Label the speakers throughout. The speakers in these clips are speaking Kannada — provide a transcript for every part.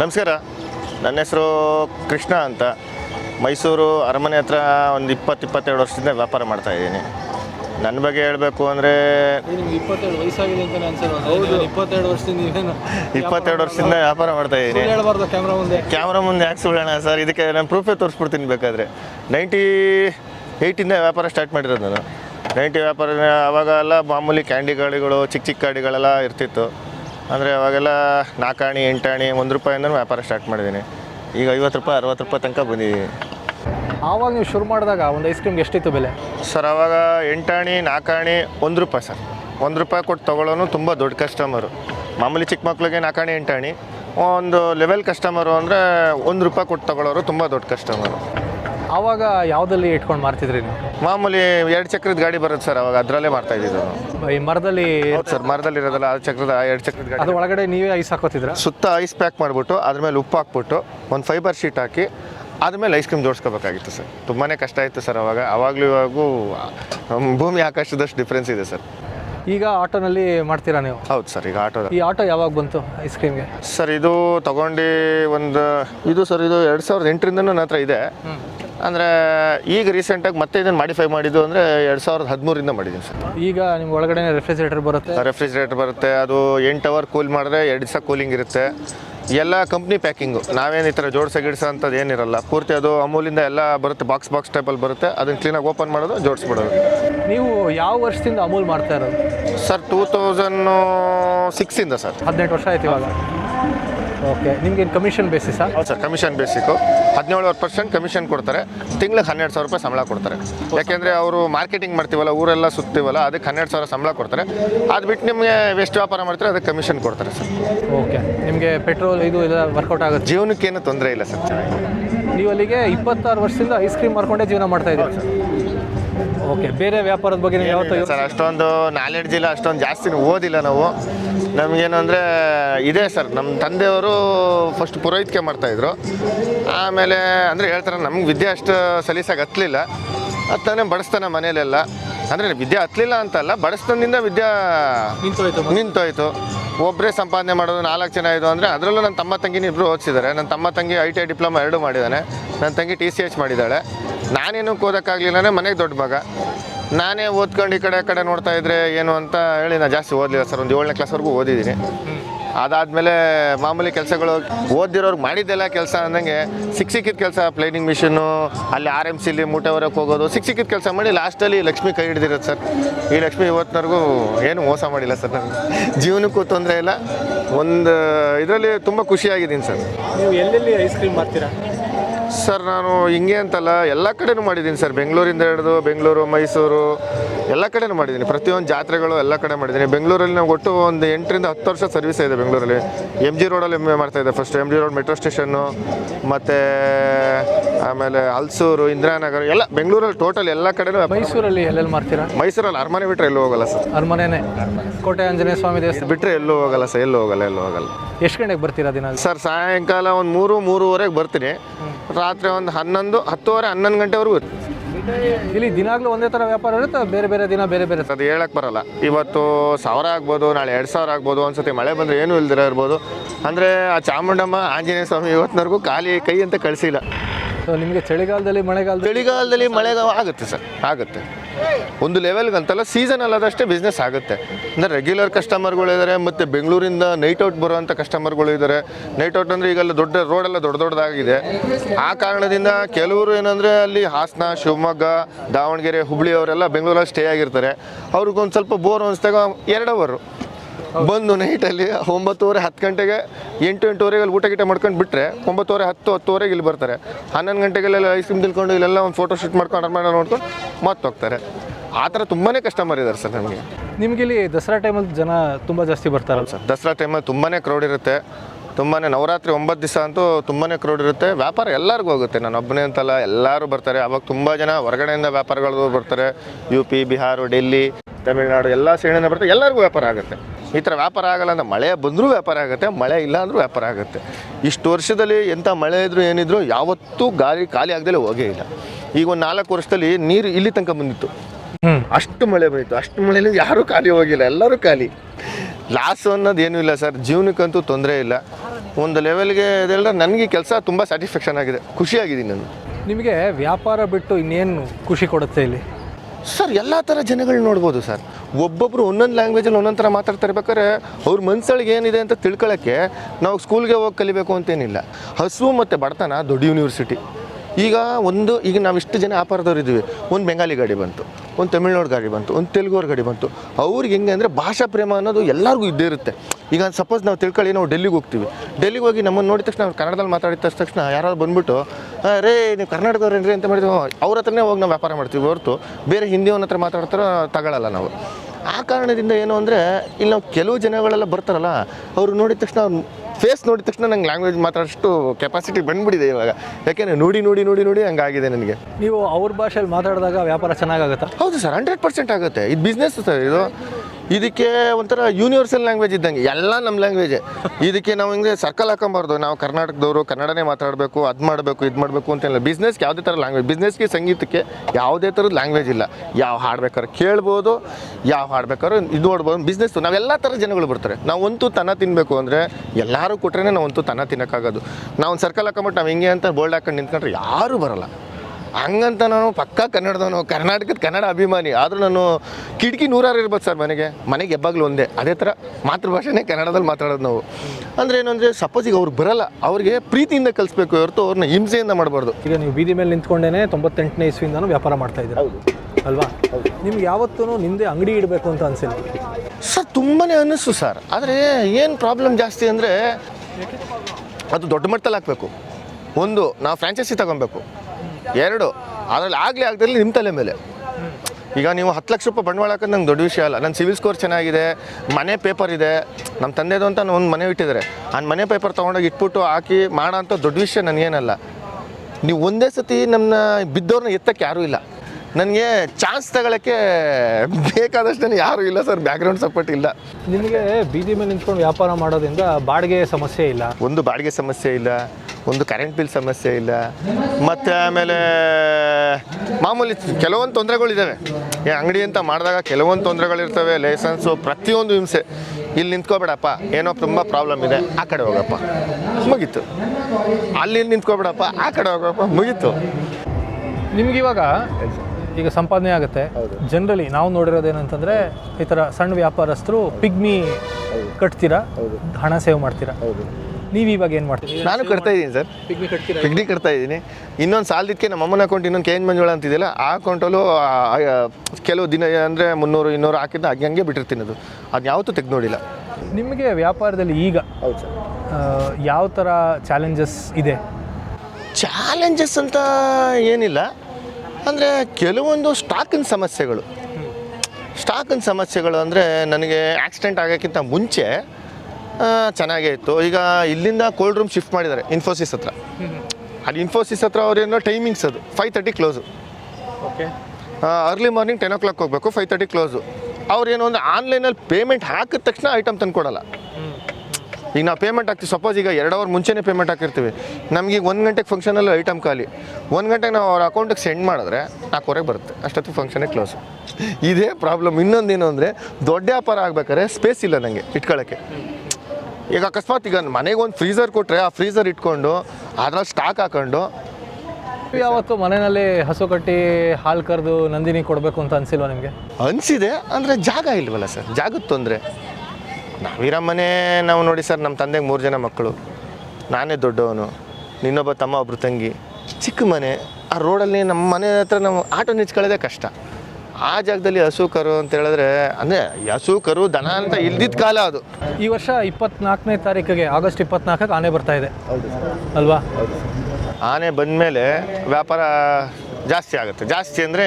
Speaker 1: ನಮಸ್ಕಾರ. ನನ್ನ ಹೆಸರು ಕೃಷ್ಣ ಅಂತ. ಮೈಸೂರು ಅರಮನೆ ಹತ್ರ ಒಂದು ಇಪ್ಪತ್ತು ಇಪ್ಪತ್ತೆರಡು ವರ್ಷದಿಂದ ವ್ಯಾಪಾರ ಮಾಡ್ತಾ ಇದ್ದೀನಿ. ನನ್ನ ಬಗ್ಗೆ ಹೇಳಬೇಕು ಅಂದರೆ
Speaker 2: ಇಪ್ಪತ್ತೆರಡು ವಯಸ್ಸಾಗಿದೆ ಅಂತ ಇಪ್ಪತ್ತೆರಡು ವರ್ಷದಿಂದ
Speaker 1: ಇಪ್ಪತ್ತೆರಡು ವರ್ಷದಿಂದ ವ್ಯಾಪಾರ ಮಾಡ್ತಾ ಇದ್ದೀನಿ.
Speaker 2: ಹೇಳ್ಬಾರ್ದು ಕ್ಯಾಮ್ರಾ ಮುಂದೆ.
Speaker 1: ಕ್ಯಾಮ್ರಾ ಮುಂದೆ ಯಾಕೆ ಸುಳ್ಳೋಣ ಸರ್? ಇದಕ್ಕೆ ನಾನು ಪ್ರೂಫೇ ತೋರಿಸ್ಬಿಡ್ತೀನಿ ಬೇಕಾದರೆ. ನೈಂಟಿ ಏಯ್ಟಿಂದ ವ್ಯಾಪಾರ ಸ್ಟಾರ್ಟ್ ಮಾಡಿರೋದು ನಾನು. ನೈಂಟಿ ವ್ಯಾಪಾರ ಅವಾಗ ಎಲ್ಲ ಮಾಮೂಲಿ ಕ್ಯಾಂಡಿ ಗಾಡಿಗಳು ಚಿಕ್ಕ ಚಿಕ್ಕ ಗಾಡಿಗಳೆಲ್ಲ ಇರ್ತಿತ್ತು. ಅಂದರೆ ಅವಾಗೆಲ್ಲ ನಾಲ್ಕಾಣಿ ಎಂಟಾಣಿ ಒಂದು ರೂಪಾಯಿಂದ ವ್ಯಾಪಾರ ಸ್ಟಾರ್ಟ್ ಮಾಡಿದ್ದೀನಿ ಈಗ ಐವತ್ತು ರೂಪಾಯಿ ಅರವತ್ತು ರೂಪಾಯಿ ತನಕ ಬಂದಿದ್ದೀನಿ
Speaker 2: ಆವಾಗ ನೀವು ಶುರು ಮಾಡಿದಾಗ ಒಂದು ಐಸ್ ಕ್ರೀಮ್ಗೆ ಎಷ್ಟಿತ್ತು ಬೆಲೆ?
Speaker 1: ಸರ್ ಅವಾಗ ಎಂಟಾಣಿ ನಾಲ್ಕಾಣಿ ಒಂದು ರೂಪಾಯಿ ಸರ್. ಒಂದು ರೂಪಾಯಿ ಕೊಟ್ಟು ತೊಗೊಳ್ಳೋನು ತುಂಬ ದೊಡ್ಡ ಕಸ್ಟಮರು ಮಾಮೂಲಿ ಚಿಕ್ಕ ಮಕ್ಳಿಗೆ ನಾಲ್ಕಾಣಿ ಎಂಟಾಣಿ ಒಂದು ಲೆವೆಲ್ ಕಸ್ಟಮರು ಅಂದರೆ ಒಂದು ರೂಪಾಯಿ ಕೊಟ್ಟು ತೊಗೊಳ್ಳೋರು ತುಂಬ ದೊಡ್ಡ ಕಸ್ಟಮರು
Speaker 2: ಆವಾಗ ಯಾವುದಲ್ಲಿ ಇಟ್ಕೊಂಡು ಮಾರ್ತಿದ್ರಿ ನೀವು?
Speaker 1: ಮಾಮೂಲಿ ಎರಡು ಚಕ್ರದ ಗಾಡಿ ಬರುತ್ತೆ ಸರ್ ಅವಾಗ ಅದರಲ್ಲೇ ಮಾಡ್ತಾ ಇದ್ದಿದ್ದು.
Speaker 2: ಈ ಮರದಲ್ಲಿ
Speaker 1: ಸರ್ ಮರದಲ್ಲಿ ಇರೋದಲ್ಲ ಆ ಚಕ್ರದ ಎರಡು ಚಕ್ರದ ಗಾಡಿ.
Speaker 2: ಅದ್ರ ಒಳಗಡೆ ನೀವೇ ಐಸ್ ಹಾಕೋತಿದ್ರ?
Speaker 1: ಸುತ್ತ ಐಸ್ ಪ್ಯಾಕ್ ಮಾಡಿಬಿಟ್ಟು ಅದ್ರ ಮೇಲೆ ಉಪ್ಪು ಹಾಕ್ಬಿಟ್ಟು ಒಂದು ಫೈಬರ್ ಶೀಟ್ ಹಾಕಿ ಆದಮೇಲೆ ಐಸ್ ಕ್ರೀಮ್ ಜೋಡಿಸ್ಕೋಬೇಕಾಗಿತ್ತು ಸರ್. ತುಂಬಾ ಕಷ್ಟ ಇತ್ತು ಸರ್ ಅವಾಗ. ಅವಾಗಲೂ ಇವಾಗೂ ಭೂಮಿ ಆಕಾಶದಷ್ಟು ಡಿಫ್ರೆನ್ಸ್ ಇದೆ ಸರ್.
Speaker 2: ಈಗ ಆಟೋನಲ್ಲಿ ಮಾಡ್ತೀರಾ ನೀವು?
Speaker 1: ಹೌದು ಸರ್ ಈಗ ಆಟೋ
Speaker 2: ಈ ಆಟೋ ಯಾವಾಗ ಬಂತು ಐಸ್ ಕ್ರೀಮ್ಗೆ?
Speaker 1: ಸರ್ ಇದು ತಗೊಂಡು ಒಂದು ಇದು ಸರ್ ಇದು ಎರಡು ಸಾವಿರದ ಎಂಟರಿಂದನೂ ನನ್ನ ಹತ್ರ ಇದೆ. ಅಂದರೆ ಈಗ ರೀಸೆಂಟಾಗಿ ಮತ್ತೆ ಇದನ್ನು ಮಾಡಿಫೈ ಮಾಡಿದ್ದು ಅಂದರೆ ಎರಡು ಸಾವಿರದ ಹದಿಮೂರಿಂದ ಮಾಡಿದ್ದೀನಿ ಸರ್.
Speaker 2: ಈಗ ನಿಮ್ಮ ಒಳಗಡೆ ರೆಫ್ರಿಜರೇಟರ್ ಬರುತ್ತೆ?
Speaker 1: ರೆಫ್ರಿಜರೇಟರ್ ಬರುತ್ತೆ ಅದು ಎಂಟು ಅವರ್ ಕೂಲ್ ಮಾಡಿದ್ರೆ ಎರಡು ದಿವಸ ಕೂಲಿಂಗ್ ಇರುತ್ತೆ. ಎಲ್ಲ ಕಂಪ್ನಿ ಪ್ಯಾಕಿಂಗು ನಾವೇನು ಈ ಥರ ಜೋಡಿಸ ಗಿಡ್ಸ ಅಂಥದ್ದು ಏನಿರಲ್ಲ. ಪೂರ್ತಿ ಅದು ಅಮೂಲಿಂದ ಎಲ್ಲ ಬರುತ್ತೆ ಬಾಕ್ಸ್ ಬಾಕ್ಸ್ ಟೈಪಲ್ಲಿ ಬರುತ್ತೆ. ಅದನ್ನು ಕ್ಲೀನಾಗಿ ಓಪನ್ ಮಾಡೋದು ಜೋಡಿಸ್ಬಿಡೋದು.
Speaker 2: ನೀವು ಯಾವ ವರ್ಷದಿಂದ ಅಮೂಲ್ ಮಾಡ್ತಾ ಇರೋದು?
Speaker 1: ಸರ್ ಟೂ ತೌಸಂಡ್ ಸಿಕ್ಸಿಂದ ಸರ್.
Speaker 2: ಹದಿನೆಂಟು ವರ್ಷ ಆಯ್ತು ಇವಾಗ. ಓಕೆ ನಿಮ್ಗೆ ಕಮಿಷನ್ ಬೇಸಿಸಾ
Speaker 1: ಹೌದು ಸರ್ ಕಮಿಷನ್ ಬೇಸಿಕ್ಕು ಹದಿನೇಳುವರೆ ಪರ್ಸೆಂಟ್ ಕಮಿಷನ್ ಕೊಡ್ತಾರೆ. ತಿಂಗ್ಳಿಗೆ ಹನ್ನೆರಡು ಸಾವಿರ ರೂಪಾಯಿ ಸಂಬಳ ಕೊಡ್ತಾರೆ. ಯಾಕೆಂದರೆ ಅವರು ಮಾರ್ಕೆಟಿಂಗ್ ಮಾಡ್ತೀವಲ್ಲ ಊರೆಲ್ಲ ಸುತ್ತೀವಲ್ಲ ಅದಕ್ಕೆ ಹನ್ನೆರಡು ಸಾವಿರ ಸಂಬಳ ಕೊಡ್ತಾರೆ. ಅದು ಬಿಟ್ಟು ನಿಮಗೆ ಎಷ್ಟು ವ್ಯಾಪಾರ ಮಾಡ್ತಾರೆ ಅದಕ್ಕೆ ಕಮಿಷನ್ ಕೊಡ್ತಾರೆ ಸರ್.
Speaker 2: ಓಕೆ ನಿಮಗೆ ಪೆಟ್ರೋಲ್ ಇದು ಎಲ್ಲ ವರ್ಕೌಟ್ ಆಗುತ್ತೆ?
Speaker 1: ಜೀವನಕ್ಕೇನು ತೊಂದರೆ ಇಲ್ಲ ಸರ್.
Speaker 2: ನೀವು ಅಲ್ಲಿಗೆ ಇಪ್ಪತ್ತಾರು ವರ್ಷದಿಂದ ಐಸ್ ಕ್ರೀಮ್ ಮಾರ್ಕೊಂಡೇ ಜೀವನ ಮಾಡ್ತಾ ಇದ್ದೀರಿ? ಓಕೆ ಬೇರೆ ವ್ಯಾಪಾರದ ಬಗ್ಗೆ ನೀವು ಯಾವತ್ತೂ
Speaker 1: ಸರ್ ಅಷ್ಟೊಂದು ನಾಲೆಡ್ಜ್ ಇಲ್ಲ ಅಷ್ಟೊಂದು ಜಾಸ್ತಿ ಓದಿಲ್ಲ ನಾವು. ನಮಗೇನು ಅಂದರೆ ಇದೆ ಸರ್ ನಮ್ಮ ತಂದೆಯವರು ಫಸ್ಟ್ ಪುರೋಹಿತಿಕೆ ಮಾಡ್ತಾಯಿದ್ರು ಆಮೇಲೆ ಅಂದರೆ ಹೇಳ್ತಾರೆ ನಮ್ಗೆ ವಿದ್ಯೆ ಅಷ್ಟು ಸಲೀಸಾಗಿ ಹತ್ತಲಿಲ್ಲ ಹತ್ತಾನೆ ಬಡಿಸ್ತಾನೆ ಮನೇಲೆಲ್ಲ. ಅಂದರೆ ವಿದ್ಯೆ ಹತ್ತಲಿಲ್ಲ ಅಂತಲ್ಲ ಬಡಿಸ್ತಾನಿಂದ ವಿದ್ಯಾ
Speaker 2: ನಿಂತೋಯ್ತು.
Speaker 1: ನಿಂತೋಯ್ತು. ಒಬ್ಬರೇ ಸಂಪಾದನೆ ಮಾಡೋದು ನಾಲ್ಕು ಜನ ಇದು ಅಂದರೆ ಅದರಲ್ಲೂ ನನ್ನ ತಮ್ಮ ತಂಗಿನ ಇಬ್ಬರು ಓದಿಸಿದ್ದಾರೆ. ನನ್ನ ತಮ್ಮ ತಂಗಿ ಐ ಟಿ ಐ ಡಿಪ್ಲೊಮಾ ಎರಡು ಮಾಡಿದ್ದಾನೆ ನನ್ನ ತಂಗಿ ಟಿ ಸಿ ಎಚ್ ಮಾಡಿದ್ದಾಳೆ ನಾನೇನು ಓದೋಕ್ಕಾಗಲಿಲ್ಲನೇ ಮನೆಗೆ ದೊಡ್ಡ ಮಗ ನಾನೇ ಓದ್ಕೊಂಡು ಈ ಕಡೆ ಕಡೆ ನೋಡ್ತಾ ಇದ್ರೆ ಏನು ಅಂತ ಹೇಳಿ ನಾನು ಜಾಸ್ತಿ ಓದಲಿಲ್ಲ ಸರ್. ಒಂದು ಏಳನೇ ಕ್ಲಾಸ್ವರೆಗೂ ಓದಿದ್ದೀನಿ. ಅದಾದಮೇಲೆ ಮಾಮೂಲಿ ಕೆಲಸಗಳು ಓದಿರೋರ್ಗೆ ಮಾಡಿದ್ದೆಲ್ಲ ಕೆಲಸ ಅಂದಂಗೆ ಸಿಕ್ ಸಿಕ್ಕಿದ ಕೆಲಸ ಪ್ಲೇನಿಂಗ್ ಮಿಷಿನ್ನು ಅಲ್ಲಿ ಆರ್ ಎಂ ಸಿಲಿ ಮೂಟೆ ಹೊರಕ್ಕೆ ಹೋಗೋದು ಸಿಕ್ ಸಿಕ್ಕಿದ ಕೆಲಸ ಮಾಡಿ ಲಾಸ್ಟಲ್ಲಿ ಲಕ್ಷ್ಮಿ ಕೈ ಹಿಡಿದಿರೋದು ಸರ್. ಈ ಲಕ್ಷ್ಮಿ ಇವತ್ತಿನವರೆಗೂ ಏನು ಮೋಸ ಮಾಡಿಲ್ಲ ಸರ್ ನನಗೆ ಜೀವನಕ್ಕೂ ತೊಂದರೆ ಇಲ್ಲ. ಒಂದು ಇದರಲ್ಲಿ ತುಂಬ ಖುಷಿಯಾಗಿದ್ದೀನಿ ಸರ್.
Speaker 2: ನೀವು ಎಲ್ಲೆಲ್ಲಿ ಐಸ್ ಕ್ರೀಮ್ ಮಾಡ್ತೀರಾ?
Speaker 1: ಸರ್ ನಾನು ಹಿಂಗೆ ಅಂತಲ್ಲ ಎಲ್ಲ ಕಡೆನೂ ಮಾಡಿದ್ದೀನಿ ಸರ್. ಬೆಂಗಳೂರಿಂದ ಹಿಡಿದು ಬೆಂಗಳೂರು ಮೈಸೂರು ಎಲ್ಲ ಕಡೆನೂ ಮಾಡಿದ್ದೀನಿ. ಪ್ರತಿಯೊಂದು ಜಾತ್ರೆಗಳು ಎಲ್ಲ ಕಡೆ ಮಾಡಿದ್ದೀನಿ. ಬೆಂಗಳೂರಲ್ಲಿ ನಾವು ಒಟ್ಟು ಒಂದು ಎಂಟರಿಂದ ಹತ್ತು ವರ್ಷ ಸರ್ವಿಸ್ ಇದೆ ಬೆಂಗಳೂರಲ್ಲಿ. ಎಂ ಜಿ ರೋಡಲ್ಲಿ ಎಂ ಮಾಡ್ತಾ ಇದ್ದೆ first M G road metro station ಮತ್ತು ಆಮೇಲೆ ಹಲ್ಸೂರು ಇಂದಿರಾನಗರ ಎಲ್ಲ ಬೆಂಗಳೂರಲ್ಲಿ ಟೋಟಲ್ ಎಲ್ಲ ಕಡೆನೂ
Speaker 2: ಮೈಸೂರಲ್ಲಿ ಎಲ್ಲೆಲ್ಲಿ ಮಾಡ್ತೀರಾ?
Speaker 1: ಮೈಸೂರಲ್ಲಿ ಅರಮನೆ ಬಿಟ್ಟರೆ ಎಲ್ಲೂ ಹೋಗಲ್ಲ ಸರ್.
Speaker 2: ಅರಮನೆನೇ. ಕೋಟೆ ಆಂಜನೇಯ ಸ್ವಾಮಿ ದೇವಸ್ಥಾನ.
Speaker 1: ಬಿಟ್ಟರೆ ಎಲ್ಲೂ ಹೋಗಲ್ಲ ಸರ್. ಎಲ್ಲೂ ಹೋಗಲ್ಲ ಎಲ್ಲೂ ಹೋಗಲ್ಲ.
Speaker 2: ಎಷ್ಟು ಗಂಟೆಗೆ ಬರ್ತೀರಾ ದಿನ?
Speaker 1: ಸರ್ ಸಾಯಂಕಾಲ ಒಂದು ಮೂರು ಮೂರುವರೆಗೆ ಬರ್ತೀನಿ. ರಾತ್ರಿ ಒಂದು ಹನ್ನೊಂದು ಹತ್ತುವರೆ ಹನ್ನೊಂದು ಗಂಟೆವರೆಗೂ ಇರ್ತೀನಿ.
Speaker 2: ಇಲ್ಲಿ ದಿನಾಗ್ಲೂ ಒಂದೇ ಥರ ವ್ಯಾಪಾರ ಇರುತ್ತೆ ಬೇರೆ ಬೇರೆ ದಿನ ಬೇರೆ ಬೇರೆ
Speaker 1: ಅದು ಹೇಳಕ್ ಬರಲ್ಲ. ಇವತ್ತು ಸಾವಿರ ಆಗ್ಬೋದು ನಾಳೆ ಎರಡು ಸಾವಿರ ಆಗ್ಬೋದು ಒಂದ್ಸತಿ ಮಳೆ ಬಂದರೆ ಏನೂ ಇಲ್ದಿರ ಇರ್ಬೋದು. ಅಂದರೆ ಆ ಚಾಮುಂಡಮ್ಮ ಆಂಜನೇಯ ಸ್ವಾಮಿ ಇವತ್ತಿನವರೆಗೂ ಖಾಲಿ ಕೈ ಅಂತ ಕಳಿಸಿಲ್ಲ.
Speaker 2: ಸೊ ನಿಮಗೆ ಚಳಿಗಾಲದಲ್ಲಿ ಮಳೆಗಾಲದಲ್ಲಿ
Speaker 1: ಚಳಿಗಾಲದಲ್ಲಿ ಮಳೆಗಾಲ ಆಗುತ್ತೆ ಸರ್ ಆಗುತ್ತೆ. ಒಂದು ಲೆವೆಲ್ಗೆ ಅಂತಲ್ಲ ಸೀಸನ್ ಅಲ್ಲದಷ್ಟೇ ಬಿಸ್ನೆಸ್ ಆಗುತ್ತೆ. ಅಂದರೆ ರೆಗ್ಯುಲರ್ ಕಸ್ಟಮರ್ಗಳಿದ್ದಾರೆ ಮತ್ತು ಬೆಂಗಳೂರಿಂದ ನೈಟ್ ಔಟ್ ಬರುವಂಥ ಕಸ್ಟಮರ್ಗಳು ಇದ್ದಾರೆ ನೈಟ್ ಔಟ್ ಅಂದರೆ ಈಗೆಲ್ಲ ದೊಡ್ಡ ರೋಡೆಲ್ಲ ದೊಡ್ಡ ದೊಡ್ಡದಾಗಿದೆ. ಆ ಕಾರಣದಿಂದ ಕೆಲವರು ಏನಂದರೆ ಅಲ್ಲಿ ಹಾಸನ, ಶಿವಮೊಗ್ಗ, ದಾವಣಗೆರೆ, ಹುಬ್ಳಿ ಅವರೆಲ್ಲ ಬೆಂಗಳೂರಲ್ಲಿ ಸ್ಟೇ ಆಗಿರ್ತಾರೆ. ಅವ್ರಿಗೊಂದು ಸ್ವಲ್ಪ ಬೋರ್ ಅನಿಸ್ದಾಗ ಎರಡು ಅವರು ಬಂದು ನೈಟಲ್ಲಿ ಒಂಬತ್ತುವರೆ, ಹತ್ತು ಗಂಟೆಗೆ ಎಂಟು ಎಂಟುವರೆಗೆ ಅಲ್ಲಿ ಊಟ ಗೀಟ ಮಾಡ್ಕೊಂಡು ಬಿಟ್ಟರೆ ಒಂಬತ್ತುವರೆ, ಹತ್ತು, ಹತ್ತುವರೆಗೆ ಇಲ್ಲಿ ಬರ್ತಾರೆ. ಹನ್ನೊಂದು ಗಂಟೆಗೆಲ್ಲ ಐಸ್ ಕ್ರೀಮ್ ತಿಳ್ಕೊಂಡು ಇಲ್ಲೆಲ್ಲ ಒಂದು ಫೋಟೋ ಶೂಟ್ ಮಾಡ್ಕೊಂಡು ಅರ್ಮಾಡ ನೋಡ್ಕೊಂಡು ಮತ್ತೆ ಹೋಗ್ತಾರೆ. ಆ ಥರ ತುಂಬಾ ಕಸ್ಟಮರ್ ಇದ್ದಾರೆ ಸರ್ ನಮಗೆ.
Speaker 2: ನಿಮಗೆ ಇಲ್ಲಿ ದಸರಾ ಟೈಮಲ್ಲಿ ಜನ ತುಂಬ ಜಾಸ್ತಿ ಬರ್ತಾರಲ್ಲ
Speaker 1: ಸರ್. ದಸರಾ ಟೈಮಲ್ಲಿ ತುಂಬಾ ಕ್ರೌಡ್ ಇರುತ್ತೆ. ತುಂಬಾ ನವರಾತ್ರಿ ಒಂಬತ್ತು ದಿವಸ ಅಂತೂ ತುಂಬಾ ಕ್ರೌಡ್ ಇರುತ್ತೆ. ವ್ಯಾಪಾರ ಎಲ್ಲರಿಗೂ ಹೋಗುತ್ತೆ. ನಾನು ಒಬ್ಬನೇ ಅಂತಲ್ಲ ಎಲ್ಲರೂ ಬರ್ತಾರೆ. ಅವಾಗ ತುಂಬ ಜನ ಹೊರಗಡೆಯಿಂದ ವ್ಯಾಪಾರಗಳು ಬರ್ತಾರೆ. ಯು ಪಿ ಬಿಹಾರ ಡೆಲ್ಲಿ ತಮಿಳುನಾಡು ಎಲ್ಲ ಸೈಡಿಂದ ಬರ್ತಾರೆ. ಎಲ್ಲರಿಗೂ ವ್ಯಾಪಾರ ಆಗುತ್ತೆ. ಈ ಥರ ವ್ಯಾಪಾರ ಆಗಲ್ಲ ಅಂದರೆ ಮಳೆ ಬಂದರೂ ವ್ಯಾಪಾರ ಆಗುತ್ತೆ ಮಳೆ ಇಲ್ಲ ಅಂದರೂ ವ್ಯಾಪಾರ ಆಗುತ್ತೆ. ಇಷ್ಟು ವರ್ಷದಲ್ಲಿ ಎಂಥ ಮಳೆ ಇದ್ದರೂ ಏನಿದ್ರು ಯಾವತ್ತೂ ಗಾಳಿ ಖಾಲಿ ಆಗದಲ್ಲೇ ಹೋಗೇ ಇಲ್ಲ. ಈಗ ಒಂದು ನಾಲ್ಕು ವರ್ಷದಲ್ಲಿ ನೀರು ಇಲ್ಲಿ ತನಕ ಬಂದಿತ್ತು. ಅಷ್ಟು ಮಳೆ ಬಂದಿತ್ತು. ಅಷ್ಟು ಮಳೆಯಲ್ಲಿ ಯಾರೂ ಖಾಲಿ ಹೋಗಿಲ್ಲ. ಎಲ್ಲರೂ ಖಾಲಿ. ಲಾಸ್ ಅನ್ನೋದು ಏನೂ ಇಲ್ಲ ಸರ್. ಜೀವನಕ್ಕಂತೂ ತೊಂದರೆ ಇಲ್ಲ. ಒಂದು ಲೆವೆಲ್ಗೆ ಅದೆಲ್ಲ ನನಗೆ ಕೆಲಸ ತುಂಬ ಸ್ಯಾಟಿಸ್ಫ್ಯಾಕ್ಷನ್ ಆಗಿದೆ. ಖುಷಿಯಾಗಿದ್ದೀನಿ ನಾನು.
Speaker 2: ನಿಮಗೆ ವ್ಯಾಪಾರ ಬಿಟ್ಟು ಇನ್ನೇನು ಖುಷಿ ಕೊಡುತ್ತೆ ಇಲ್ಲಿ?
Speaker 1: ಸರ್ ಎಲ್ಲ ಥರ ಜನಗಳು ನೋಡ್ಬೋದು ಸರ್. ಒಬ್ಬೊಬ್ಬರು ಒಂದೊಂದು ಲ್ಯಾಂಗ್ವೇಜಲ್ಲಿ ಒಂದೊಂದು ಥರ ಮಾತಾಡ್ತಾ ಇರ್ಬೇಕಾದ್ರೆ ಅವ್ರ ಮನ್ಸೊಳಗೆ ಏನಿದೆ ಅಂತ ತಿಳ್ಕೊಳ್ಳೋಕ್ಕೆ ನಾವು ಸ್ಕೂಲ್ಗೆ ಹೋಗಿ ಕಲಿಬೇಕು ಅಂತೇನಿಲ್ಲ. ಹಸು ಮತ್ತು ಬಡತನ ದೊಡ್ಡ ಯೂನಿವರ್ಸಿಟಿ ಈಗ ಒಂದು ಈಗ ನಾವು ಇಷ್ಟು ಜನ ವ್ಯಾಪಾರದವ್ರು ಇದ್ದೀವಿ. ಒಂದು ಬೆಂಗಾಲಿ ಗಾಡಿ ಬಂತು ಒಂದು ತಮಿಳ್ನಾಡು ಗಾಡಿ ಬಂತು ಒಂದು ತೆಲುಗುವ್ರ ಗಾಡಿ ಬಂತು. ಅವ್ರಿಗೆ ಹೆಂಗೆ ಅಂದರೆ ಭಾಷಾ ಪ್ರೇಮ ಅನ್ನೋದು ಎಲ್ಲರಿಗೂ ಇದ್ದೇ ಇರುತ್ತೆ. ಈಗ ಸಪೋಸ್ ನಾವು ತಿಳ್ಕೊಳ್ಳಿ ನಾವು ಡೆಲ್ಲಿಗೆ ಹೋಗ್ತೀವಿ. ಡೆಲ್ಲಿಗೆ ಹೋಗಿ ನಮ್ಮನ್ನು ನೋಡಿದ ತಕ್ಷಣ ಅವ್ರು ಕನ್ನಡದಲ್ಲಿ ಮಾತಾಡಿದ ತಕ್ಷಣ ಯಾರಾದ್ರು ಬಂದ್ಬಿಟ್ಟು "ಆ, ರೇ ನೀವು ಕರ್ನಾಟಕದವ್ರೇನ್ರಿ ಅಂತ ಮಾಡಿದ್ವಿ ಅವ್ರ ಹತ್ರನೇ ಹೋಗಿ ನಾವು ವ್ಯಾಪಾರ ಮಾಡ್ತೀವಿ. ಹೊರತು ಬೇರೆ ಹಿಂದಿಯವನ ಹತ್ರ ಮಾತಾಡ್ತಾರೋ ತಗೊಳ್ಳಲ್ಲ ನಾವು. ಆ ಕಾರಣದಿಂದ ಏನು ಅಂದರೆ ಇಲ್ಲಿ ನಾವು ಕೆಲವು ಜನಗಳೆಲ್ಲ ಬರ್ತಾರಲ್ಲ ಅವ್ರು ನೋಡಿದ ತಕ್ಷಣ ಅವ್ರು ಫೇಸ್ ನೋಡಿದ ತಕ್ಷಣ ನಂಗೆ ಲ್ಯಾಂಗ್ವೇಜ್ ಮಾತಾಡೋಷ್ಟು ಕೆಪಾಸಿಟಿ ಬಂದ್ಬಿಟ್ಟಿದೆ ಇವಾಗ. ಯಾಕೆಂದರೆ ನೋಡಿ ನೋಡಿ ನೋಡಿ ನೋಡಿ ಹಂಗಾಗಿದೆ ನನಗೆ.
Speaker 2: ನೀವು ಅವ್ರ ಭಾಷೆಯಲ್ಲಿ ಮಾತಾಡಿದಾಗ ವ್ಯಾಪಾರ ಚೆನ್ನಾಗಾಗುತ್ತಾ?
Speaker 1: ಹೌದು ಸರ್ ಹಂಡ್ರೆಡ್ ಪರ್ಸೆಂಟ್ ಆಗುತ್ತೆ. ಇದು ಬಿಸ್ನೆಸ್ ಸರ್ ಇದು. ಇದಕ್ಕೆ ಒಂಥರ ಯೂನಿವರ್ಸಲ್ ಲ್ಯಾಂಗ್ವೇಜ್ ಇದ್ದಂಗೆ, ಎಲ್ಲ ನಮ್ಮ ಲ್ಯಾಂಗ್ವೇಜೇ ಇದಕ್ಕೆ ನಾವು ಹಿಂಗೆ ಸರ್ಕಲ್ ಹಾಕೊಂಬಾರ್ದು. ನಾವು ಕರ್ನಾಟಕದವರು, ಕನ್ನಡನೇ ಮಾತಾಡಬೇಕು, ಅದು ಮಾಡಬೇಕು, ಇದು ಮಾಡಬೇಕು ಅಂತೆಲ್ಲ. ಬಿಸ್ನೆಸ್ಗೆ ಯಾವುದೇ ಥರ ಲ್ಯಾಂಗ್ವೇಜ್ ಬಿಸ್ನೆಸ್ಗೆ ಸಂಗೀತಕ್ಕೆ ಯಾವುದೇ ಥರದ ಲ್ಯಾಂಗ್ವೇಜ್ ಇಲ್ಲ. ಯಾವ ಹಾಡ್ಬೇಕಾದ್ರೆ ಕೇಳ್ಬೋದು, ಯಾವ ಹಾಡ್ಬೇಕಾದ್ರೂ ಇದು ಮಾಡ್ಬೋದು ಬಿಸ್ನೆಸ್ಸು ನಾವೆಲ್ಲ ಥರ ಜನಗಳು ಬರ್ತಾರೆ. ನಾವು ಒಂತೂ ತನ ತಿನ್ನಬೇಕು ಅಂದರೆ ಎಲ್ಲರೂ ಕೊಟ್ರೇ ನಾವು ಒಂತೂ ತನ ತಿನ್ನೋಕ್ಕಾಗೋದು. ನಾವು ಒಂದು ಸರ್ಕಲ್ ಹಾಕೊಂಬಿಟ್ಟು ನಾವು ಹಿಂಗೆ ಅಂತ ಬೋಲ್ಡ್ ಹಾಕೊಂಡು ನಿಂತ್ಕೊಂಡ್ರೆ ಯಾರೂ ಬರಲ್ಲ. ಹಂಗಂತ ನಾನು ಪಕ್ಕಾ ಕನ್ನಡದವನು ಕರ್ನಾಟಕದ ಕನ್ನಡ ಅಭಿಮಾನಿ. ಆದರೂ ನಾನು ಕಿಟಕಿ ನೂರಾರು ಇರ್ಬೋದು ಸರ್ ಮನೆಗೆ. ಮನೆಗೆ ಎಬ್ಬಾಗ್ಲೂ ಒಂದೇ. ಅದೇ ಥರ ಮಾತೃಭಾಷೆನೇ ಕನ್ನಡದಲ್ಲಿ ಮಾತಾಡೋದು ನಾವು. ಅಂದರೆ ಏನು ಅಂದರೆ ಸಪೋಸ್ ಈಗ ಅವ್ರಿಗೆ ಬರಲ್ಲ ಅವ್ರಿಗೆ ಪ್ರೀತಿಯಿಂದ ಕಲಿಸ್ಬೇಕು ಹೊರತು ಅವ್ರನ್ನ ಹಿಂಸೆಯಿಂದ ಮಾಡಬಾರ್ದು.
Speaker 2: ಈಗ ನೀವು ಬೀದಿ ಮೇಲೆ ನಿಂತ್ಕೊಂಡೇನೆ ತೊಂಬತ್ತೆಂಟನೇ ಇಸ್ವಿಂದನೂ ವ್ಯಾಪಾರ ಮಾಡ್ತಾ ಇದ್ದೀರಾ? ಅಲ್ವಾ? ನಿಮ್ಗೆ ಯಾವತ್ತೂ ನಿಂದೆ ಅಂಗಡಿ ಇಡಬೇಕು ಅಂತ ಅನಿಸಿಲ್ಲ?
Speaker 1: ಸರ್ ತುಂಬಾ ಅನ್ನಿಸ್ತು ಸರ್. ಆದರೆ ಏನು ಪ್ರಾಬ್ಲಮ್ ಜಾಸ್ತಿ ಅಂದರೆ ಅದು ದೊಡ್ಡ ಮಟ್ಟದಲ್ಲಿ ಹಾಕಬೇಕು. ಒಂದು ನಾವು ಫ್ರಾಂಚೈಸಿ ತಗೊಬೇಕು. ಎರಡು. ಅದರಲ್ಲಿ ಆಗಲಿ ಆಗದಲ್ಲಿ ನಿಮ್ಮ ತಲೆ ಮೇಲೆ. ಈಗ ನೀವು ಹತ್ತು ಲಕ್ಷ ರೂಪಾಯಿ ಬಂಡವಾಳ ಹಾಕೋದು ನಂಗೆ ದೊಡ್ಡ ವಿಷಯ ಅಲ್ಲ. ನನ್ನ ಸಿವಿಲ್ ಸ್ಕೋರ್ ಚೆನ್ನಾಗಿದೆ ಮನೆ ಪೇಪರ್ ಇದೆ. ನಮ್ಮ ತಂದೆದು ಅಂತ ಒಂದು ಮನೆ ಇಟ್ಟಿದ್ದಾರೆ. ಆ ಮನೆ ಪೇಪರ್ ತೊಗೊಂಡೋಗಿ ಇಟ್ಬಿಟ್ಟು ಹಾಕಿ ಮಾಡೋ ಅಂತ ದೊಡ್ಡ ವಿಷಯ ನನಗೇನಲ್ಲ. ನೀವು ಒಂದೇ ಸತಿ ನಮ್ಮನ್ನ ಬಿದ್ದವ್ರನ್ನ ಎತ್ತಕ್ಕೆ ಯಾರೂ ಇಲ್ಲ. ನನಗೆ ಚಾನ್ಸ್ ತಗೊಳ್ಳೋಕ್ಕೆ ಬೇಕಾದಷ್ಟು ಯಾರೂ ಇಲ್ಲ ಸರ್. ಬ್ಯಾಕ್ಗ್ರೌಂಡ್ ಸಪೋರ್ಟ್ ಇಲ್ಲ.
Speaker 2: ನಿಮಗೆ ಬೀದಿ ಮೇಲೆ ನಿಂತ್ಕೊಂಡು ವ್ಯಾಪಾರ ಮಾಡೋದ್ರಿಂದ ಬಾಡಿಗೆ ಸಮಸ್ಯೆ ಇಲ್ಲ.
Speaker 1: ಒಂದು ಬಾಡಿಗೆ ಸಮಸ್ಯೆ ಇಲ್ಲ. ಒಂದು ಕರೆಂಟ್ ಬಿಲ್ ಸಮಸ್ಯೆ ಇಲ್ಲ. ಮತ್ತು ಆಮೇಲೆ ಮಾಮೂಲಿ ಕೆಲವೊಂದು ತೊಂದರೆಗಳಿದ್ದಾವೆ. ಈ ಅಂಗಡಿ ಅಂತ ಮಾಡಿದಾಗ ಕೆಲವೊಂದು ತೊಂದರೆಗಳಿರ್ತವೆ ಲೈಸೆನ್ಸು ಪ್ರತಿಯೊಂದು ಹಿಂಸೆ. ಇಲ್ಲಿ ನಿಂತ್ಕೋಬೇಡಪ್ಪ ಏನೋ ತುಂಬ ಪ್ರಾಬ್ಲಮ್ ಇದೆ ಆ ಕಡೆ ಹೋಗಪ್ಪ. ಮುಗೀತು. ಅಲ್ಲಿ ನಿಂತ್ಕೋಬೇಡಪ್ಪ ಆ ಕಡೆ ಹೋಗಪ್ಪ ಮುಗೀತು.
Speaker 2: ನಿಮ್ಗೆ ಇವಾಗ ಈಗ ಸಂಪಾದನೆ ಆಗುತ್ತೆ. ಜನರಲಿ ನಾವು ನೋಡಿರೋದೇನಂತಂದರೆ ಈ ಥರ ಸಣ್ಣ ವ್ಯಾಪಾರಸ್ಥರು ಪಿಗ್ಮಿ ಕಟ್ತೀರಾ? ಹಣ ಸೇವ್ ಮಾಡ್ತೀರಾ? ನೀವು ಇವಾಗ ಏನು ಮಾಡ್ತೀರಿ?
Speaker 1: ನಾನು ಕಟ್ತಾ ಇದ್ದೀನಿ ಸರ್.
Speaker 2: ಪಿಗ್ನಿ ಕಟ್ತೀರಾ?
Speaker 1: ಪಿಗ್ನಿ ಕಟ್ತಾ ಇದ್ದೀನಿ. ಇನ್ನೊಂದು ಸಾಲದಕ್ಕೆ ನಮ್ಮ ಅಮ್ಮನ ಅಕೌಂಟ್ ಇನ್ನೊಂದು ಕೆ ಎನ್ ಮಂಜುಳ ಅಂತಿದೆಯಲ್ಲ ಆ ಅಕೌಂಟಲ್ಲೂ ಕೆಲವು ದಿನ ಅಂದರೆ ಮುನ್ನೂರು ಇನ್ನೂರು ಹಾಕಿದ್ದು ಹಂಗೆ ಹಂಗೆ ಬಿಟ್ಟಿರ್ತೀನಿ ಅದು. ಅದು ಯಾವತ್ತೂ ತೆಗ್ದು ನೋಡಿಲ್ಲ.
Speaker 2: ನಿಮಗೆ ವ್ಯಾಪಾರದಲ್ಲಿ ಈಗ
Speaker 1: ಹೌದು ಸರ್.
Speaker 2: ಯಾವ ಥರ ಚಾಲೆಂಜಸ್ ಇದೆ?
Speaker 1: ಚಾಲೆಂಜಸ್ ಅಂತ ಏನಿಲ್ಲ. ಅಂದರೆ ಕೆಲವೊಂದು ಸ್ಟಾಕಿನ ಸಮಸ್ಯೆಗಳು. ಸ್ಟಾಕಿನ ಸಮಸ್ಯೆಗಳು ಅಂದರೆ ನನಗೆ ಆಕ್ಸಿಡೆಂಟ್ ಆಗೋಕ್ಕಿಂತ ಮುಂಚೆ ಚೆನ್ನಾಗೇ ಇತ್ತು. ಈಗ ಇಲ್ಲಿಂದ ಕೋಲ್ಡ್ ರೂಮ್ ಶಿಫ್ಟ್ ಮಾಡಿದ್ದಾರೆ ಇನ್ಫೋಸಿಸ್ ಹತ್ರ. ಅಲ್ಲಿ ಇನ್ಫೋಸಿಸ್ ಹತ್ರ ಅವ್ರೇನೋ ಟೈಮಿಂಗ್ಸ್ ಅದು five thirty close
Speaker 2: okay
Speaker 1: early morning ten o'clock ಹೋಗಬೇಕು ಫೈವ್ ತರ್ಟಿ ಕ್ಲೋಸು ಅವ್ರೇನೋ ಒಂದು ಆನ್ಲೈನಲ್ಲಿ ಪೇಮೆಂಟ್ ಹಾಕಿದ ತಕ್ಷಣ ಐಟಮ್ ತಂದು ಕೊಡಲ್ಲ. ಈಗ ನಾವು ಪೇಮೆಂಟ್ ಹಾಕ್ತೀವಿ ಸಪೋಸ್ ಈಗ ಎರಡು ಅವರ್ ಮುಂಚೆನೇ ಪೇಮೆಂಟ್ ಹಾಕಿರ್ತೀವಿ. ನಮಗೆ ಒಂದು ಗಂಟೆಗೆ ಫಂಕ್ಷನಲ್ಲಿ ಐಟಮ್ ಖಾಲಿ. ಒಂದು ಗಂಟೆಗೆ ನಾವು ಅವ್ರ ಅಕೌಂಟಿಗೆ ಸೆಂಡ್ ಮಾಡಿದ್ರೆ ನಾಲ್ಕುವರೆಗೆ ಬರುತ್ತೆ. ಅಷ್ಟೊತ್ತು ಫಂಕ್ಷನೇ ಕ್ಲೋಸ್ ಇದೇ ಪ್ರಾಬ್ಲಮ್ ಇನ್ನೊಂದೇನು ಅಂದರೆ ದೊಡ್ಡ ವ್ಯಾಪಾರ ಆಗಬೇಕಾದ್ರೆ ಸ್ಪೇಸ್ ಇಲ್ಲ ನನಗೆ ಇಟ್ಕೊಳ್ಳೋಕ್ಕೆ ಈಗ ಅಕಸ್ಮಾತ್ ಈಗ ಮನೆಗೆ ಒಂದು ಫ್ರೀಸರ್ ಕೊಟ್ಟರೆ ಆ ಫ್ರೀಸರ್ ಇಟ್ಕೊಂಡು ಅದ್ರಲ್ಲಿ ಸ್ಟಾಕ್ ಹಾಕೊಂಡು
Speaker 2: ಯಾವತ್ತು ಮನೆಯಲ್ಲಿ ಹಸು ಕಟ್ಟಿ ಹಾಲು ಕರೆದು ನಂದಿನಿ ಕೊಡಬೇಕು ಅಂತ ಅನಿಸಿಲ್ವಾ ನಿಮಗೆ?
Speaker 1: ಅನಿಸಿದೆ ಅಂದರೆ ಜಾಗ ಇಲ್ವಲ್ಲ ಸರ್? ಜಾಗದ ತೊಂದರೆ. ನಾವಿರೋ ಮನೆ ನಾವು ನೋಡಿ ಸರ್ ನಮ್ಮ ತಂದೆಗೆ ಮೂರು ಜನ ಮಕ್ಕಳು. ನಾನೇ ದೊಡ್ಡವನು ನಿನ್ನೊಬ್ಬ ತಮ್ಮ ಒಬ್ಬರು ತಂಗಿ. ಚಿಕ್ಕ ಮನೆ ಆ ರೋಡಲ್ಲಿ ನಮ್ಮ ಮನೆ ಹತ್ರ ನಾವು ಆಟೋ ನಿಚ್ಕೊಳ್ಳೋದೇ ಕಷ್ಟ. ಆ ಜಾಗದಲ್ಲಿ ಹಸು ಕರು ಅಂತ ಹೇಳಿದ್ರೆ ಅಂದರೆ ಹಸು ಕರು ದನ ಅಂತ ಇಲ್ದಿದ್ದ ಕಾಲ ಅದು.
Speaker 2: ಈ ವರ್ಷ ಇಪ್ಪತ್ನಾಲ್ಕನೇ ತಾರೀಕಿಗೆ ಆಗಸ್ಟ್ ಇಪ್ಪತ್ನಾಲ್ಕಕ್ಕೆ ಆನೆ ಬರ್ತಾ ಇದೆ. ಅಲ್ವಾ?
Speaker 1: ಆನೆ ಬಂದಮೇಲೆ ವ್ಯಾಪಾರ ಜಾಸ್ತಿ ಆಗುತ್ತೆ. ಜಾಸ್ತಿ ಅಂದರೆ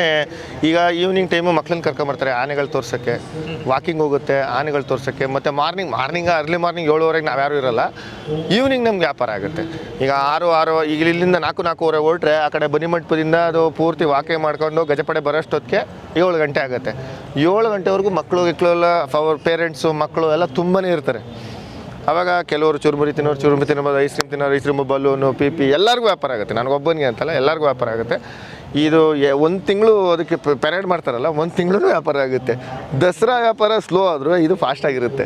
Speaker 1: ಈಗ ಈವ್ನಿಂಗ್ ಟೈಮು ಮಕ್ಳನ್ನ ಕರ್ಕೊಂಬರ್ತಾರೆ ಆನೆಗಳು ತೋರ್ಸೋಕ್ಕೆ. ವಾಕಿಂಗ್ ಹೋಗುತ್ತೆ ಆನೆಗಳು ತೋರ್ಸೋಕ್ಕೆ. ಮತ್ತು ಮಾರ್ನಿಂಗ್ ಮಾರ್ನಿಂಗ್ ಅರ್ಲಿ ಮಾರ್ನಿಂಗ್ ಏಳುವರೆಗೆ ನಾವು ಯಾರೂ ಇರೋಲ್ಲ. ಈವ್ನಿಂಗ್ ನಮ್ಗೆ ವ್ಯಾಪಾರ ಆಗುತ್ತೆ. ಈಗ ಆರು ಆರು, ಈಗ ಇಲ್ಲಿಂದ ನಾಲ್ಕು, ನಾಲ್ಕೂವರೆ ಹೊರಟ್ರೆ ಆ ಕಡೆ ಬನಿಮಂಟಪದಿಂದ ಅದು ಪೂರ್ತಿ ವಾಕಿಂಗ್ ಮಾಡ್ಕೊಂಡು ಗಜಪಡೆ ಬರೋಷ್ಟೊತ್ತಿಗೆ ಏಳು ಗಂಟೆ ಆಗುತ್ತೆ. ಏಳು ಗಂಟೆವರೆಗೂ ಮಕ್ಕಳು ಗಿಕ್ಕಳು ಎಲ್ಲ ಅವ್ರ ಪೇರೆಂಟ್ಸು ಮಕ್ಕಳು ಎಲ್ಲ ತುಂಬಾ ಇರ್ತಾರೆ. ಆವಾಗ ಕೆಲವರು ಚುರುಮುರಿ ತಿನ್ನೋರು, ಚುರುಮುರಿ ತಿನ್ನಬೋದು ice cream ತಿನ್ನೋರು, ice cream, balloon, P P ಎಲ್ಲರಿಗೂ ವ್ಯಾಪಾರ ಆಗುತ್ತೆ. ನನಗೊಬ್ಬನಿಗೆ ಅಂತಲ್ಲ ಎಲ್ಲರಿಗೂ ವ್ಯಾಪಾರ ಆಗುತ್ತೆ. ಇದು ಒಂದು ತಿಂಗಳು ಅದಕ್ಕೆ ಪೆರೇಡ್ ಮಾಡ್ತಾರಲ್ಲ ಒಂದು ತಿಂಗಳು ವ್ಯಾಪಾರ ಆಗುತ್ತೆ. ದಸರಾ ವ್ಯಾಪಾರ ಸ್ಲೋ ಆದರೂ ಇದು ಫಾಸ್ಟ್ ಆಗಿರುತ್ತೆ.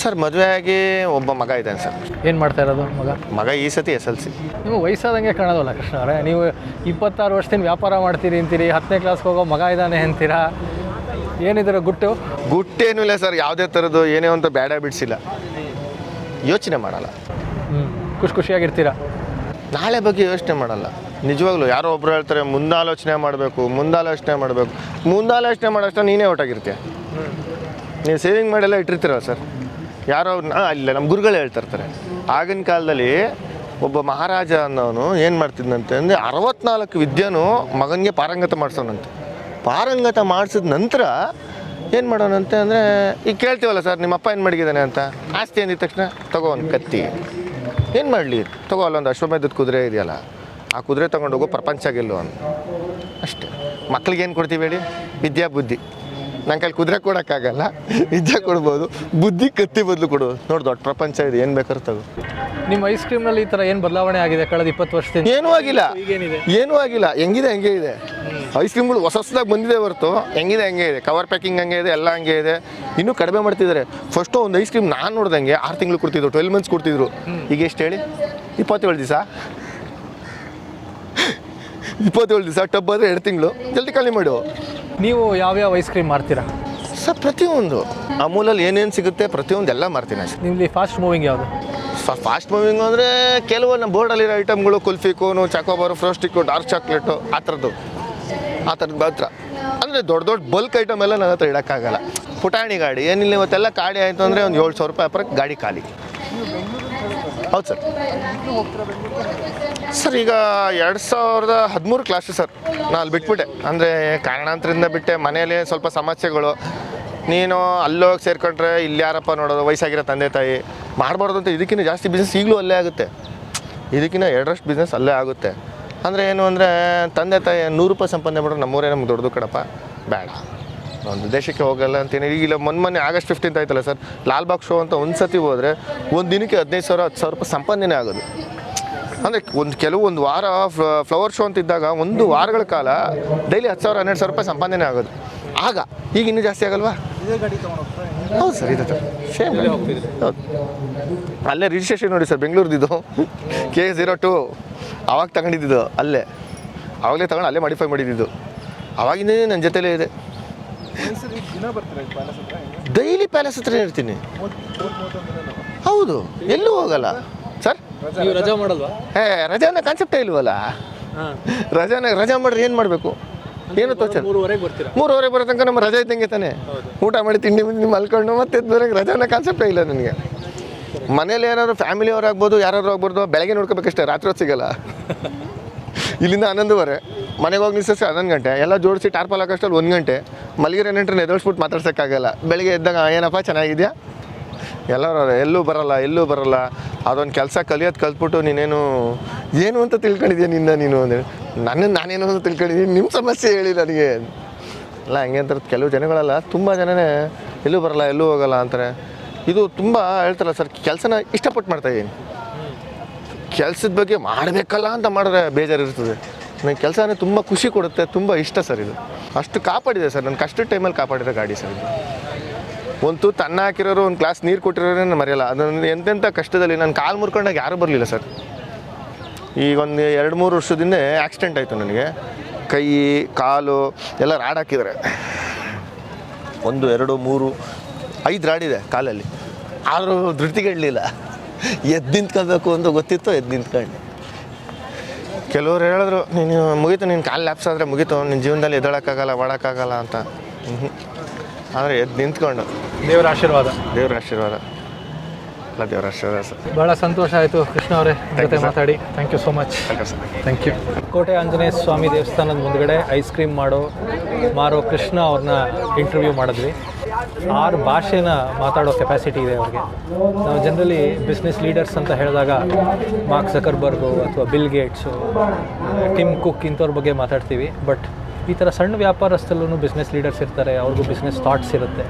Speaker 1: ಸರ್ ಮದುವೆ ಆಗಿ ಒಬ್ಬ ಮಗ ಇದ್ದಾನೆ ಸರ್.
Speaker 2: ಏನು ಮಾಡ್ತಾ ಇರೋದು ಮಗ?
Speaker 1: ಮಗ ಈ ಸತಿ ಎಸ್ ಎಲ್ ಸಿ.
Speaker 2: ನೀವು ವಯಸ್ಸಾದಂಗೆ ಕಾಣೋದಲ್ಲ ಕೃಷ್ಣ ಅವರೇ. ನೀವು ಇಪ್ಪತ್ತಾರು ವರ್ಷದಿಂದ ವ್ಯಾಪಾರ ಮಾಡ್ತೀರಿ ಅಂತೀರಿ ಹತ್ತನೇ ಕ್ಲಾಸ್ಗೆ ಹೋಗೋ ಮಗ ಇದ್ದಾನೆ ಅಂತೀರಾ? ಏನಿದ್ರ ಗುಟ್ಟು?
Speaker 1: ಗುಟ್ಟೇನೂ ಇಲ್ಲ ಸರ್ ಯಾವುದೇ ಥರದ್ದು ಏನೇ ಅಂತ ಬ್ಯಾಡ ಬಿಡಿಸಿಲ್ಲ. ಯೋಚನೆ ಮಾಡಲ್ಲ.
Speaker 2: ಹ್ಞೂ ಖುಷಿ ಖುಷಿಯಾಗಿರ್ತೀರಾ?
Speaker 1: ನಾಳೆ ಬಗ್ಗೆ ಯೋಚನೆ ಮಾಡಲ್ಲ. ನಿಜವಾಗ್ಲೂ ಯಾರೋ ಒಬ್ರು ಹೇಳ್ತಾರೆ, ಮುಂದಾಲೋಚನೆ ಮಾಡಬೇಕು ಮುಂದಾಲೋಚನೆ ಮಾಡಬೇಕು. ಮುಂದಾಲೋಚನೆ ಮಾಡೋಷ್ಟು ನೀನೇ ಒಟ್ಟಾಗಿರ್ತೀಯ? ನೀವು ಸೇವಿಂಗ್ ಮಾಡೆಲ್ಲ ಇಟ್ಟಿರ್ತೀರಲ್ಲ ಸರ್ ಯಾರೋ ಇಲ್ಲ ನಮ್ಮ ಗುರುಗಳು ಹೇಳ್ತಾ ಇರ್ತಾರೆ. ಆಗಿನ ಕಾಲದಲ್ಲಿ ಒಬ್ಬ ಮಹಾರಾಜ ಅನ್ನೋನು ಏನು ಮಾಡ್ತಿದ್ನಂತೆ ಅಂದರೆ ಅರವತ್ನಾಲ್ಕು ವಿದ್ಯೆನೂ ಮಗನಿಗೆ ಪಾರಂಗತ ಮಾಡಿಸೋನಂತೆ. ಪಾರಂಗತ ಮಾಡಿಸಿದ ನಂತರ ಏನು ಮಾಡೋಣಂತೆ ಅಂದರೆ, ಈಗ ಕೇಳ್ತೀವಲ್ಲ ಸರ್ ನಿಮ್ಮ ಅಪ್ಪ ಏನು ಮಾಡಿದ್ದಾನೆ ಅಂತ? ಆಸ್ತಿ ಅಂದಿದ ತಕ್ಷಣ ತಗೋ ಒಂದು ಕತ್ತಿ. ಏನು ಮಾಡಲಿ? ತಗೋ ಅಲ್ಲೊಂದು ಅಶ್ವಮೇಧದ ಕುದುರೆ ಇದೆಯಲ್ಲ, ಆ ಕುದುರೆ ತೊಗೊಂಡೋಗೋ ಪ್ರಪಂಚ ಗೆಲ್ಲು ಅಂತ. ಅಷ್ಟೇ. ಮಕ್ಕಳಿಗೆ ಏನು ಕೊಡ್ತೀವಿ ಹೇಳಿ? ವಿದ್ಯಾ ಬುದ್ಧಿ. ನನ್ನ ಕೈಲಿ ಕುದುರೆ ಕೊಡೋಕ್ಕಾಗಲ್ಲ. ನಿಜ ಕೊಡ್ಬೋದು. ಬುದ್ಧಿ ಕತ್ತಿ ಬದಲು ಕೊಡು ನೋಡಿ ದೊಡ್ಡ ಪ್ರಪಂಚ ಇದೆ ಏನು ಬೇಕಾದ್ರೂ ತಗೋ.
Speaker 2: ನಿಮ್ಮ ಐಸ್ ಕ್ರೀಮ್ನಲ್ಲಿ ಈ ಥರ ಏನು ಬದಲಾವಣೆ ಆಗಿದೆ ಕಳೆದ ಇಪ್ಪತ್ತು ವರ್ಷದಿಂದ?
Speaker 1: ಏನೂ ಆಗಿಲ್ಲ. ಏನೂ ಆಗಿಲ್ಲ. ಹೆಂಗಿದೆ ಹಂಗೆ ಇದೆ. ಐಸ್ ಕ್ರೀಮ್ಗಳು ಹೊಸ ಹೊಸದಾಗಿ ಬಂದಿದೆ ಹೊರತು. ಹೆಂಗಿದೆ ಹಂಗೆ ಇದೆ. ಕವರ್ ಪ್ಯಾಕಿಂಗ್ ಹಂಗೆ ಇದೆ ಎಲ್ಲ ಹಂಗೆ ಇದೆ. ಇನ್ನೂ ಕಡಿಮೆ ಮಾಡ್ತಿದ್ದಾರೆ. ಫಸ್ಟು ಒಂದು ಐಸ್ ಕ್ರೀಮ್ ನಾನು ನೋಡ್ದಂಗೆ ಆರು ತಿಂಗಳು ಕೊಡ್ತಿದ್ರು ಟ್ವೆಲ್ ಮಂತ್ಸ್ ಕೊಡ್ತಿದ್ರು. ಈಗ ಎಷ್ಟು ಹೇಳಿ? ಇಪ್ಪತ್ತೇಳು ದಿವಸ. ಇಪ್ಪತ್ತೇಳು ದಿವಸ ಟಬ್ ಆದರೆ ಎರಡು ತಿಂಗಳು. ಜಲ್ದಿ ಖಾಲಿ ಮಾಡು.
Speaker 2: ನೀವು ಯಾವ್ಯಾವ ಐಸ್ ಕ್ರೀಮ್ ಮಾಡ್ತೀರಾ?
Speaker 1: ಸರ್ ಪ್ರತಿಯೊಂದು. ಅಮೂಲಲ್ಲಿ ಏನೇನು ಸಿಗುತ್ತೆ ಪ್ರತಿಯೊಂದು ಎಲ್ಲ ಮಾಡ್ತೀನಿ ಅಷ್ಟೇ
Speaker 2: ನಿಮ್ಮಲ್ಲಿ ಫಾಸ್ಟ್ ಮೂವಿಂಗ್ ಯಾವುದು?
Speaker 1: ಫಾಸ್ಟ್ ಮೂವಿಂಗ್ ಅಂದರೆ ಕೆಲವೊಂದು ಬೋರ್ಡಲ್ಲಿರೋ ಐಟಮ್ಗಳು kulfi cone chocobar frostick dark chocolate ಆ ಥರದ್ದು. ಆ ಥರದ್ದು ಮಾತ್ರ. ಅಂದರೆ ದೊಡ್ಡ ದೊಡ್ಡ ಬಲ್ಕ್ ಐಟಮ್ ಎಲ್ಲ ನನ್ನ ಹತ್ರ ಇಡೋಕ್ಕಾಗಲ್ಲ. ಪುಟಾಣಿ ಗಾಡಿ ಏನಿಲ್ಲ ಇವತ್ತೆಲ್ಲ ಗಾಡಿ ಆಯಿತು ಅಂದರೆ ಒಂದು ಏಳು ಸಾವಿರ ರೂಪಾಯಿ ಅಪ್ಪರಕ್ಕೆ ಗಾಡಿ ಖಾಲಿ. ಹೌದು ಸರ್. ಸರ್, ಈಗ ಎರಡು ಸಾವಿರದ ಹದಿಮೂರು ಕ್ಲಾಸು ಸರ್ ನಾನು ಅಲ್ಲಿ ಬಿಟ್ಬಿಟ್ಟೆ. ಅಂದರೆ ಕಾರಣಾಂತರಿಂದ ಬಿಟ್ಟೆ. ಮನೆಯಲ್ಲಿ ಸ್ವಲ್ಪ ಸಮಸ್ಯೆಗಳು. ನೀನು ಅಲ್ಲೋಗಿ ಸೇರ್ಕೊಂಡ್ರೆ ಇಲ್ಲಿ ಯಾರಪ್ಪ ನೋಡೋದು? ವಯಸ್ಸಾಗಿರೋ ತಂದೆ ತಾಯಿ. ಮಾಡಬಾರ್ದು ಅಂತ ಇದಕ್ಕಿಂತ ಜಾಸ್ತಿ ಬಿಸ್ನೆಸ್ ಈಗಲೂ ಅಲ್ಲೇ ಆಗುತ್ತೆ. ಇದಕ್ಕಿಂತ ಎರಡರಷ್ಟು ಬಿಸ್ನೆಸ್ ಅಲ್ಲೇ ಆಗುತ್ತೆ. ಅಂದರೆ ಏನು ಅಂದರೆ, ತಂದೆ ತಾಯಿ ನೂರು ರೂಪಾಯಿ ಸಂಪಾದನೆ ಮಾಡಿದ್ರೆ ನಮ್ಮೂರೇ ನಮ್ಗೆ ದೊಡ್ಡದು ಕಣಪ್ಪ. ಬೇಡ. ಒಂದು ದೇಶಕ್ಕೆ ಹೋಗಲ್ಲ ಅಂತೀನಿ. ಈಗ ಮೊನ್ನೆ ಮೊನ್ನೆ ಆಗಸ್ಟ್ ಫಿಫ್ಟೀನ್ತ್ ಆಯ್ತಲ್ಲ ಸರ್ ಲಾಲ್ಬಾಗ್ ಶೋ ಅಂತ ಒಂದು ಸತಿ ಹೋದರೆ ಒಂದು ದಿನಕ್ಕೆ ಹದಿನೈದು ಸಾವಿರ, ಹತ್ತು ಸಾವಿರ ರೂಪಾಯಿ ಸಂಪಾದನೆ ಆಗೋದು. ಅಂದರೆ ಒಂದು ಕೆಲವು ಒಂದು ವಾರ ಫ್ಲವರ್ ಶೋ ಅಂತ ಇದ್ದಾಗ ಒಂದು ವಾರಗಳ ಕಾಲ ಡೈಲಿ ಹತ್ತು ಸಾವಿರ, ಹನ್ನೆರಡು ಸಾವಿರ ರೂಪಾಯಿ ಸಂಪಾದನೆ ಆಗೋದು. ಆಗ ಈಗ ಇನ್ನೂ ಜಾಸ್ತಿ ಆಗಲ್ವಾ? ಹೌದು ಸರ್, ಇದೆ ಸರ್. ಸೇಮ್ ಹೌದು. ಅಲ್ಲೇ ರಿಜಿಸ್ಟ್ರೇಷನ್ ನೋಡಿ ಸರ್ ಬೆಂಗಳೂರದಿದ್ದು ಕೆ ಝೀರೋ ಟು ಅವಾಗ ತಗೊಂಡಿದ್ದು ಅಲ್ಲೇ. ಆವಾಗಲೇ ತಗೊಂಡು ಅಲ್ಲೇ ಮಾಡಿಫೈ ಮಾಡಿದ್ದು ಅವಾಗಿಂದೇ ನನ್ನ ಜೊತೆಲೇ ಇದೆ. ಡೈಲಿ ಪ್ಯಾಲೇಸ್ ಹತ್ರ ಇರ್ತೀನಿ. ಹೌದು, ಎಲ್ಲೂ ಹೋಗಲ್ಲ.
Speaker 2: ನೀವು ರಜಾ ಮಾಡಲ್ವಾ?
Speaker 1: ಹೇ ರಜಾನ ಕಾನ್ಸೆಪ್ಟೇ ಇಲ್ವಲ್ಲ?
Speaker 2: ಹಾಂ.
Speaker 1: ರಜಾನ ರಜಾ ಮಾಡ್ರಿ ಏನು ಮಾಡಬೇಕು? ಏನು ತೋಚ
Speaker 2: ಮೂರುವರೆಗೆ ಬರ್ತೀರಾ?
Speaker 1: ಮೂರುವರೆ ಬರೋ ತನಕ ನಮ್ಮ ರಜಾ ಇದ್ದಂಗೆ ತಾನೆ? ಊಟ ಮಾಡಿ ತಿಂಡಿ ಮುಂದೆ ಮಲ್ಕೊಂಡು ಮತ್ತೆ ಎದ್ದು ಬರೋಂಗೆ ರಜಾನ ಕಾನ್ಸೆಪ್ಟೇ ಇಲ್ಲ ನನಗೆ. ಮನೇಲಿ ಏನಾದ್ರು ಫ್ಯಾಮಿಲಿ ಅವ್ರು ಆಗ್ಬೋದು ಯಾರಾದ್ರು ಆಗ್ಬೋದು ಬೆಳಗ್ಗೆ ನೋಡ್ಕೋಬೇಕಷ್ಟೇ ರಾತ್ರಿ ಹೊತ್ತು ಸಿಗಲ್ಲ. ಇಲ್ಲಿಂದ ಹನ್ನೊಂದುವರೆ ಮನೆಗೆ ಹೋಗಿ ನಿಲ್ಸೋಕೆ ಹನ್ನೊಂದು ಗಂಟೆ ಎಲ್ಲ ಜೋಡಿಸಿ ಟಾರ್ಪಲ್ ಹಾಕೋಷ್ಟಲ್ಲಿ ಒಂದು ಗಂಟೆ ಮಲಗಿರೋ ನೆಂಟ್ರನ್ನ ಎದುರಿಸ್ಬಿಟ್ಟು ಮಾತಾಡ್ಸೋಕ್ಕಾಗಲ್ಲ. ಬೆಳಗ್ಗೆ ಎದ್ದಾಗ ಏನಪ್ಪ ಚೆನ್ನಾಗಿದೆಯಾ? ಎಲ್ಲರೂ ಎಲ್ಲೂ ಬರಲ್ಲ ಎಲ್ಲೂ ಬರಲ್ಲ. ಅದೊಂದು ಕೆಲಸ ಕಲಿಯೋದು ಕಲ್ತ್ಬಿಟ್ಟು ನೀನೇನು, ಏನು ಅಂತ ತಿಳ್ಕೊಂಡಿದ್ಯಾ ನಿನ್ನ ನೀನು ಅಂದರೆ? ನನ್ನ, ನಾನೇನು ಅಂತ ತಿಳ್ಕೊಂಡಿದ್ದೀನಿ ನಿಮ್ಮ ಸಮಸ್ಯೆ ಹೇಳಿ ನನಗೆ. ಅಲ್ಲ, ಹಂಗೆ ಅಂತ ಕೆಲವು ಜನಗಳೆಲ್ಲ ತುಂಬ ಜನನೇ ಎಲ್ಲೂ ಬರಲ್ಲ, ಎಲ್ಲೂ ಹೋಗಲ್ಲ ಅಂತಾರೆ. ಇದು ತುಂಬ ಹೇಳ್ತಾರಲ್ಲ ಸರ್, ಕೆಲಸನ ಇಷ್ಟಪಟ್ಟು ಮಾಡ್ತಾಯಿದ್ದೀನಿ ಕೆಲಸದ ಬಗ್ಗೆ ಮಾಡಬೇಕಲ್ಲ ಅಂತ ಮಾಡಿದ್ರೆ ಬೇಜಾರು ಇರ್ತದೆ ನನಗೆ ಕೆಲಸನೇ ತುಂಬ ಖುಷಿ ಕೊಡುತ್ತೆ, ತುಂಬ ಇಷ್ಟ ಸರ್ ಇದು. ಅಷ್ಟು ಕಾಪಾಡಿದೆ ಸರ್ ನನ್ನ ಕಷ್ಟದ ಟೈಮಲ್ಲಿ ಕಾಪಾಡಿದೆ ಗಾಡಿ ಸರ್ ಇದು. ಒಂದು ತುತ್ತು ಅನ್ನ ಹಾಕಿರೋರು, ಒಂದು ಗ್ಲಾಸ್ ನೀರು ಕೊಟ್ಟಿರೋರೇ ನಾನು ಮರೆಯಲ್ಲ. ಅದನ್ನು ಎಂತೆಂಥ ಕಷ್ಟದಲ್ಲಿ ನಾನು ಕಾಲು ಮುರ್ಕೊಂಡಾಗ ಯಾರೂ ಬರಲಿಲ್ಲ ಸರ್. ಈಗ ಒಂದು ಎರಡು ಮೂರು ವರ್ಷದಿಂದ ಆಕ್ಸಿಡೆಂಟ್ ಆಯಿತು ನನಗೆ. ಕೈ, ಕಾಲು ಎಲ್ಲ ರಾಡ್ ಹಾಕಿದ್ದಾರೆ. ಒಂದು, ಎರಡು, ಮೂರು, ಐದು ರಾಡಿದೆ ಕಾಲಲ್ಲಿ. ಆದರೂ ಧೃತಿಗೆಡಲಿಲ್ಲ ಎದ್ದು ನಿಂತ್ಕೊಳ್ಬೇಕು ಅಂತ ಗೊತ್ತಿತ್ತು ಎದ್ದು ನಿಂತ್ಕೊಂಡು. ಕೆಲವರು ಹೇಳಿದ್ರು, ನೀನು ಮುಗೀತು ನಿನ್ನ ಕಾಲು ಲ್ಯಾಪ್ಸ್ ಆದರೆ ಮುಗೀತು. ನಿನ್ನ ಜೀವನದಲ್ಲಿ ಎದ್ದೇಳೋಕ್ಕಾಗಲ್ಲ ಮಾಡೋಕ್ಕಾಗಲ್ಲ ಅಂತ. ಆದರೆ ಎದ್ದು ನಿಂತ್ಕೊಂಡು.
Speaker 2: ದೇವರ ಆಶೀರ್ವಾದ.
Speaker 1: ದೇವರ ಆಶೀರ್ವಾದ. ಎಲ್ಲ ದೇವರ ಆಶೀರ್ವಾದ ಸರ್.
Speaker 2: ಬಹಳ ಸಂತೋಷ ಆಯಿತು ಕೃಷ್ಣ ಅವರೇ ಜೊತೆ ಮಾತಾಡಿ. Thank you so much thank you Kote Anjaneya Swamy ದೇವಸ್ಥಾನದ ಮುಂದ್ಗಡೆ ಐಸ್ ಕ್ರೀಮ್ ಮಾಡೋ ಮಾರೋ ಕೃಷ್ಣ ಅವ್ರನ್ನ ಇಂಟರ್ವ್ಯೂ ಮಾಡಿದ್ವಿ. ಆರು ಭಾಷೆನ ಮಾತಾಡೋ ಕೆಪಾಸಿಟಿ ಇದೆ ಅವ್ರಿಗೆ. ನಾವು ಜನರಲಿ ಬಿಸ್ನೆಸ್ ಲೀಡರ್ಸ್ ಅಂತ ಹೇಳಿದಾಗ ಮಾರ್ಕ್ ಸಕರ್ಬರ್ಗು ಅಥವಾ ಬಿಲ್ ಗೇಟ್ಸು ಟಿಮ್ ಕುಕ್ ಇಂಥವ್ರ ಬಗ್ಗೆ ಮಾತಾಡ್ತೀವಿ. ಬಟ್ ಈ ಥರ ಸಣ್ಣ ವ್ಯಾಪಾರಸ್ಥಲ್ಲೂ ಬಿಸ್ನೆಸ್ ಲೀಡರ್ಸ್ ಇರ್ತಾರೆ ಅವ್ರಿಗೂ ಬಿಸ್ನೆಸ್ ಥಾಟ್ಸ್ ಇರುತ್ತೆ.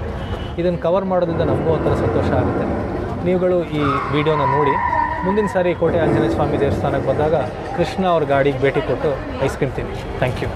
Speaker 2: ಇದನ್ನು ಕವರ್ ಮಾಡೋದ್ರಿಂದ ನಮಗೂ ಒಂಥರ ಸಂತೋಷ ಆಗುತ್ತೆ. ನೀವುಗಳು ಈ ವಿಡಿಯೋನ ನೋಡಿ, ಮುಂದಿನ ಸಾರಿ ಕೋಟೆ ಆಂಜನೇಯ ಸ್ವಾಮಿ ದೇವಸ್ಥಾನಕ್ಕೆ ಬಂದಾಗ ಕೃಷ್ಣ ಅವ್ರ ಗಾಡಿಗೆ ಭೇಟಿ ಕೊಟ್ಟು ಐಸ್ ಕ್ರೀಮ್ ತಿನ್ನಿ. Thank you